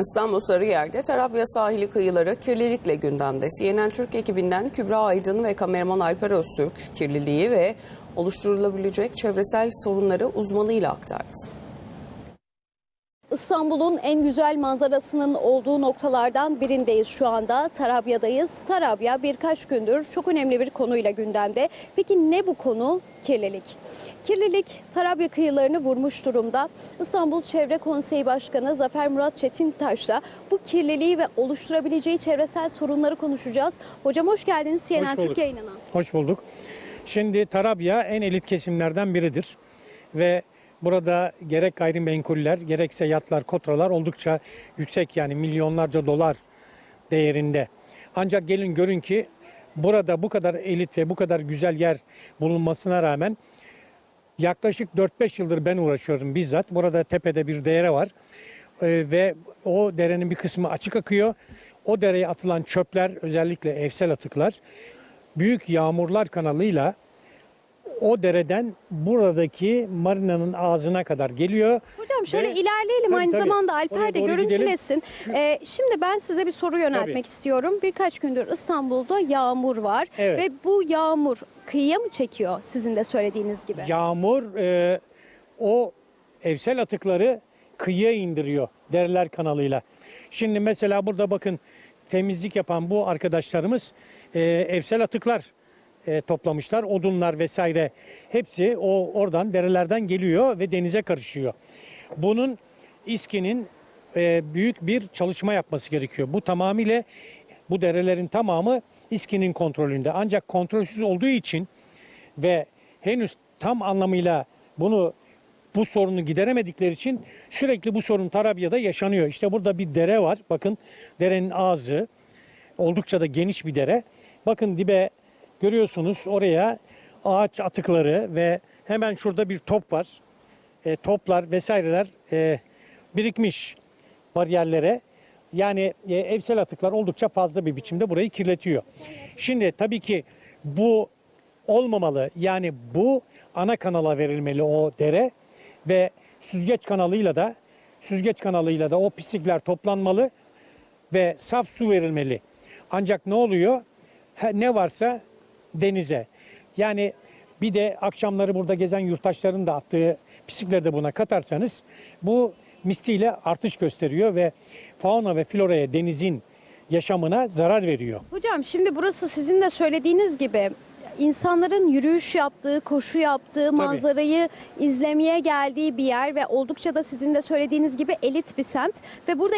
İstanbul Sarıyer'de Tarabya sahili kıyıları kirlilikle gündemde. CNN Türk ekibinden Kübra Aydın ve kameraman Alper Öztürk kirliliği ve oluşturulabilecek çevresel sorunları uzmanıyla aktardı. İstanbul'un en güzel manzarasının olduğu noktalardan birindeyiz şu anda. Tarabya'dayız. Tarabya birkaç gündür çok önemli bir konuyla gündemde. Peki ne bu konu? Kirlilik. Kirlilik Tarabya kıyılarını vurmuş durumda. İstanbul Çevre Konseyi Başkanı Zafer Murat Çetintaş'la bu kirliliği ve oluşturabileceği çevresel sorunları konuşacağız. Hocam hoş geldiniz CNN. Türk yayınına. Hoş bulduk. Şimdi Tarabya en elit kesimlerden biridir. Ve burada gerek gayrimenkuller gerekse yatlar, kotralar oldukça yüksek yani milyonlarca dolar değerinde. Ancak gelin görün ki burada bu kadar elit ve bu kadar güzel yer bulunmasına rağmen yaklaşık 4-5 yıldır ben uğraşıyorum bizzat. Burada tepede bir dere var Ee, ve o derenin bir kısmı açık akıyor. O dereye atılan çöpler özellikle evsel atıklar büyük yağmurlar kanalıyla o dereden buradaki marinanın ağzına kadar geliyor. Hocam şöyle Ve- ilerleyelim Tabii, aynı tabii. zamanda Alper de görüntülesin. Ee, şimdi ben size bir soru yöneltmek istiyorum. Birkaç gündür İstanbul'da yağmur var Evet. ve bu yağmur kıyıya mı çekiyor sizin de söylediğiniz gibi? Yağmur e, o evsel atıkları kıyıya indiriyor dereler kanalıyla. Şimdi mesela burada bakın temizlik yapan bu arkadaşlarımız e, evsel atıklar e, toplamışlar. Odunlar vesaire hepsi o oradan derelerden geliyor ve denize karışıyor. Bunun İSKİ'nin e, büyük bir çalışma yapması gerekiyor. Bu tamamıyla bu derelerin tamamı İSKİ'nin kontrolünde. Ancak kontrolsüz olduğu için ve henüz tam anlamıyla bunu bu sorunu gideremedikleri için sürekli bu sorun Tarabya'da yaşanıyor. İşte burada bir dere var. Bakın derenin ağzı oldukça da geniş bir dere. Bakın dibe görüyorsunuz oraya ağaç atıkları ve hemen şurada bir top var. E, toplar vesaireler e, birikmiş bariyerlere. Yani e, evsel atıklar oldukça fazla bir biçimde burayı kirletiyor. Şimdi tabii ki bu olmamalı. Yani bu ana kanala verilmeli o dere ve süzgeç kanalıyla da süzgeç kanalıyla da o pislikler toplanmalı ve saf su verilmeli. Ancak ne oluyor? Ne varsa denize. Yani bir de akşamları burada gezen yurttaşların da attığı pislikleri de buna katarsanız bu misliyle artış gösteriyor ve fauna ve floraya denizin yaşamına zarar veriyor. Hocam şimdi burası sizin de söylediğiniz gibi insanların yürüyüş yaptığı, koşu yaptığı, manzarayı izlemeye geldiği bir yer ve oldukça da sizin de söylediğiniz gibi elit bir semt ve burada